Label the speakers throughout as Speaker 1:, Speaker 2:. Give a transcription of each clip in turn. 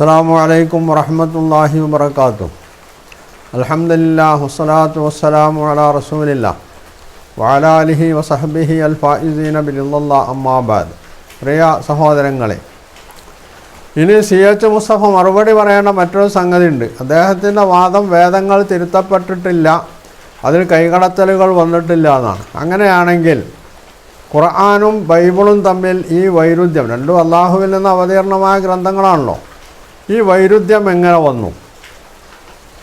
Speaker 1: അസ്സാം അലൈക്കും വറഹമത്തല്ലാഹി വാത്തു അലഹമില്ല വസ്സലാത്തു വസ്സലാമു അല റസൂലില്ല വാലാലിഹി വസഹബിഹി അൽ ഫായിസീന ബില്ല അമ്മാബാദ് പ്രിയ സഹോദരങ്ങളെ ഇനി സി എച്ച് മുസ്തഫ മറുപടി പറയേണ്ട മറ്റൊരു സംഗതി ഉണ്ട് അദ്ദേഹത്തിന്റെ വാദം വേദങ്ങൾ തിരുത്തപ്പെട്ടിട്ടില്ല അതിൽ കൈകടത്തലുകൾ വന്നിട്ടില്ല എന്നാണ്. അങ്ങനെയാണെങ്കിൽ ഖുർആാനും ബൈബിളും തമ്മിൽ ഈ വൈരുദ്ധ്യം രണ്ടും അള്ളാഹുവിൽ നിന്ന് അവതീർണമായ ഗ്രന്ഥങ്ങളാണല്ലോ. ഈ വൈരുദ്ധ്യം എങ്ങനെ വന്നു?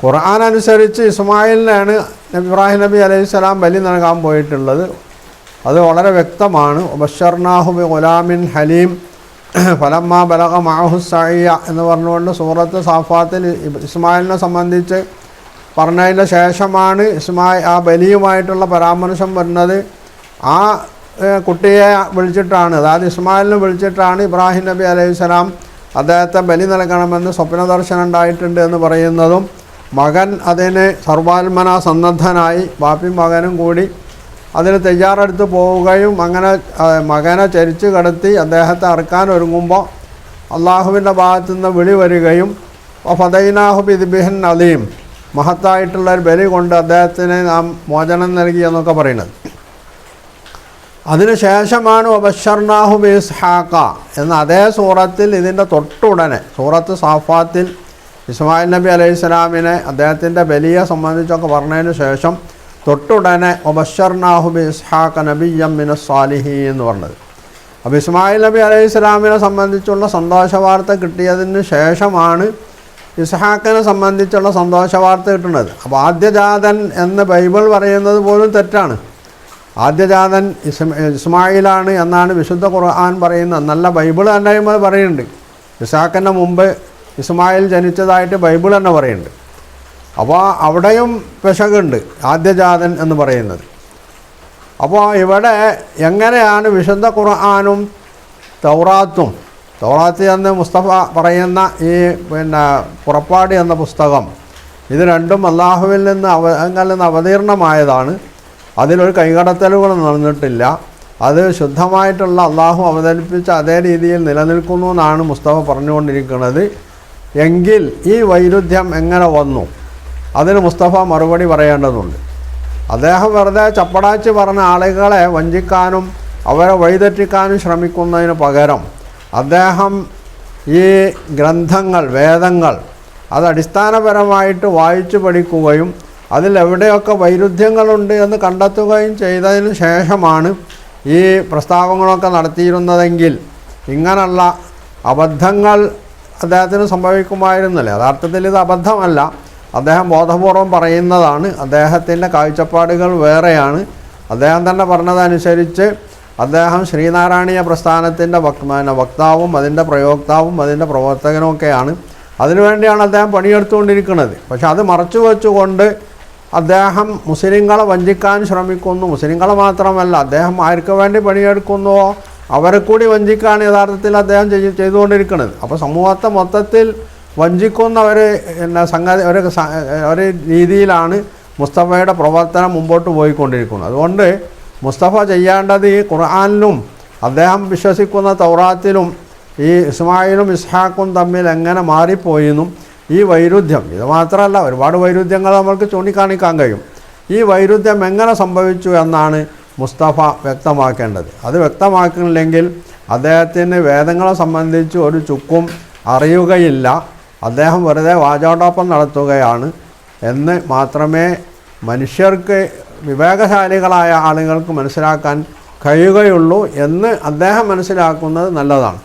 Speaker 1: ഖുർആൻ അനുസരിച്ച് ഇസ്മായിലിനാണ് ഇബ്രാഹിം നബി അലൈഹി സ്വലാം ബലി നൽകാൻ പോയിട്ടുള്ളത്. അത് വളരെ വ്യക്തമാണ്. ബഷർനാഹുബി ഗുലാമിൻ ഹലീം. ഫലമ്മ ബലഗ മാഹു സയ്യ എന്ന് പറഞ്ഞുകൊണ്ട് സൂറത്ത് സാഫാത്തിൽ ഇസ്മായിലിനെ സംബന്ധിച്ച് പറഞ്ഞതിന്റെ ശേഷമാണ് ഇസ്മായി ആ ബലിയുമായിട്ടുള്ള പരാമർശം വരുന്നത്. ആ കുട്ടിയെ വിളിച്ചിട്ടാണ്. അതായത് ഇസ്മായിലിനെ വിളിച്ചിട്ടാണ് ഇബ്രാഹിം നബി അലൈഹി സ്വലാം അദ്ദേഹത്തെ ബലി നൽകണമെന്ന് സ്വപ്നദർശനം ഉണ്ടായിട്ടുണ്ട് എന്ന് പറയുന്നതും മകൻ അതിന് സർവാത്മന സന്നദ്ധനായി ബാപ്പി മകനും കൂടി അതിന് തയ്യാറെടുത്ത് പോവുകയും അങ്ങനെ മകനെ ചരിച്ച് കടത്തി അദ്ദേഹത്തെ അറക്കാൻ ഒരുങ്ങുമ്പോൾ അള്ളാഹുവിന്റെ ഭാഗത്തു നിന്ന് വിളി വരികയും ഫതൈനാഹു ബിദിബിഹൻ അലീം മഹത്തായിട്ടുള്ള ഒരു ബലി കൊണ്ട് അദ്ദേഹത്തിന് നാം മോചനം നൽകി എന്നൊക്കെ പറയുന്നത്. അതിനുശേഷമാണ് ഒബഷർണാഹു ഇസ്ഹാക്ക എന്ന അതേ സൂറത്തിൽ ഇതിന്റെ തൊട്ടുടനെ സൂറത്ത് സാഫാത്തിൽ ഇസ്മായിൽ നബി അലൈഹി സ്വലാമിനെ അദ്ദേഹത്തിന്റെ ബലിയെ സംബന്ധിച്ചൊക്കെ പറഞ്ഞതിന് ശേഷം തൊട്ടുടനെ ഒബഷർണാഹു ഇസ്ഹാഖ നബിയം മിന സ്വാലിഹി എന്ന് പറഞ്ഞത്. അപ്പോൾ ഇസ്മായിൽ നബി അലൈഹി സ്വലാമിനെ സംബന്ധിച്ചുള്ള സന്തോഷ വാർത്ത കിട്ടിയതിന് ശേഷമാണ് ഇസ്ഹാക്കിനെ സംബന്ധിച്ചുള്ള സന്തോഷ വാർത്ത കിട്ടുന്നത്. അപ്പോൾ ആദ്യജാതൻ എന്ന് ബൈബിൾ പറയുന്നത് പോലും തെറ്റാണ്. ആദ്യജാതൻ ഇസ്മ ഇസ്മായിലാണ് എന്നാണ് വിശുദ്ധ ഖുർആൻ പറയുന്നത് നല്ല ബൈബിൾ തന്നെ പറയുന്നുണ്ട്. ഇസാഖിന്റെ മുമ്പ് ഇസ്മായിൽ ജനിച്ചതായിട്ട് ബൈബിൾ തന്നെ പറയുന്നുണ്ട്. അപ്പോൾ അവിടെയും പെശകുണ്ട് ആദ്യജാതൻ എന്ന് പറയുന്നത്. അപ്പോൾ ഇവിടെ എങ്ങനെയാണ് വിശുദ്ധ ഖുർആാനും തൗറാത്തും തൗറാത്ത് എന്ന് മുസ്തഫ പറയുന്ന ഈ പിന്നെ പുറപ്പാട് എന്ന പുസ്തകം ഇത് രണ്ടും അള്ളാഹുവിൽ നിന്ന് അവ നിന്ന് അവതീർണമായതാണ്. അതിലൊരു കൈകടത്തലുകൾ നടന്നിട്ടില്ല. അത് ശുദ്ധമായിട്ടുള്ള അള്ളാഹു അവതരിപ്പിച്ച അതേ രീതിയിൽ നിലനിൽക്കുന്നു എന്നാണ് മുസ്തഫ പറഞ്ഞുകൊണ്ടിരിക്കുന്നത്. എങ്കിൽ ഈ വൈരുദ്ധ്യം എങ്ങനെ വന്നു? അതിന് മുസ്തഫ മറുപടി പറയേണ്ടതുണ്ട്. അദ്ദേഹം വെറുതെ ചപ്പടാച്ച് പറഞ്ഞ ആളുകളെ വഞ്ചിക്കാനും അവരെ വഴിതെറ്റിക്കാനും ശ്രമിക്കുന്നതിന് പകരം അദ്ദേഹം ഈ ഗ്രന്ഥങ്ങൾ വേദങ്ങൾ അത് അടിസ്ഥാനപരമായിട്ട് വായിച്ചു പഠിക്കുകയും അതിൽ എവിടെയൊക്കെ വൈരുദ്ധ്യങ്ങളുണ്ട് എന്ന് കണ്ടെത്തുകയും ചെയ്തതിന് ശേഷമാണ് ഈ പ്രസ്താവങ്ങളൊക്കെ നടത്തിയിരുന്നതെങ്കിൽ ഇങ്ങനെയുള്ള അബദ്ധങ്ങൾ അദ്ദേഹത്തിന് സംഭവിക്കുമായിരുന്നില്ല. യഥാർത്ഥത്തിൽ ഇത് അബദ്ധമല്ല. അദ്ദേഹം ബോധപൂർവം പറയുന്നതാണ്. അദ്ദേഹത്തിന്റെ കാഴ്ചപ്പാടുകൾ വേറെയാണ്. അദ്ദേഹം തന്നെ പറഞ്ഞതനുസരിച്ച് അദ്ദേഹം ശ്രീനാരായണീയ പ്രസ്ഥാനത്തിന്റെ വക് വക്താവും അതിന്റെ പ്രയോക്താവും അതിന്റെ പ്രവർത്തകനുമൊക്കെയാണ്. അതിനുവേണ്ടിയാണ് അദ്ദേഹം പണിയെടുത്തുകൊണ്ടിരിക്കുന്നത്. പക്ഷെ അത് മറച്ചു വെച്ചുകൊണ്ട് അദ്ദേഹം മുസ്ലിങ്ങളെ വഞ്ചിക്കാൻ ശ്രമിക്കുന്നു. മുസ്ലിങ്ങളെ മാത്രമല്ല അദ്ദേഹം ആർക്ക് വേണ്ടി പണിയെടുക്കുന്നുവോ അവരെ കൂടി വഞ്ചിക്കാണ് യഥാർത്ഥത്തിൽ അദ്ദേഹം ചെയ് ചെയ്തുകൊണ്ടിരിക്കുന്നത്. അപ്പോൾ സമൂഹത്തെ മൊത്തത്തിൽ വഞ്ചിക്കുന്ന ഒരു എന്നാ സംഗതി ഒരു ഒരു രീതിയിലാണ് മുസ്തഫയുടെ പ്രവർത്തനം മുമ്പോട്ട് പോയിക്കൊണ്ടിരിക്കുന്നത്. അതുകൊണ്ട് മുസ്തഫ ചെയ്യേണ്ടത് ഈ ഖുർആാനിലും അദ്ദേഹം വിശ്വസിക്കുന്ന തൗറാത്തിലും ഈ ഇസ്മായിലും ഇസ്ഹാഖും തമ്മിൽ എങ്ങനെ മാറിപ്പോയെന്നും ഈ വൈരുദ്ധ്യം ഇത് മാത്രമല്ല ഒരുപാട് വൈരുദ്ധ്യങ്ങൾ നമ്മൾക്ക് ചൂണ്ടിക്കാണിക്കാൻ കഴിയും. ഈ വൈരുദ്ധ്യം എങ്ങനെ സംഭവിച്ചു എന്നാണ് മുസ്തഫ വ്യക്തമാക്കേണ്ടത്. അത് വ്യക്തമാക്കുന്നില്ലെങ്കിൽ അദ്ദേഹത്തിന് വേദങ്ങളെ സംബന്ധിച്ച് ഒരു ചുക്കും അറിയുകയില്ല. അദ്ദേഹം വെറുതെ വാചോടൊപ്പം നടത്തുകയാണ് എന്ന് മാത്രമേ മനുഷ്യർക്ക് വിവേകശാലികളായ ആളുകൾക്ക് മനസ്സിലാക്കാൻ കഴിയുകയുള്ളൂ എന്ന് അദ്ദേഹം മനസ്സിലാക്കുന്നത് നല്ലതാണ്.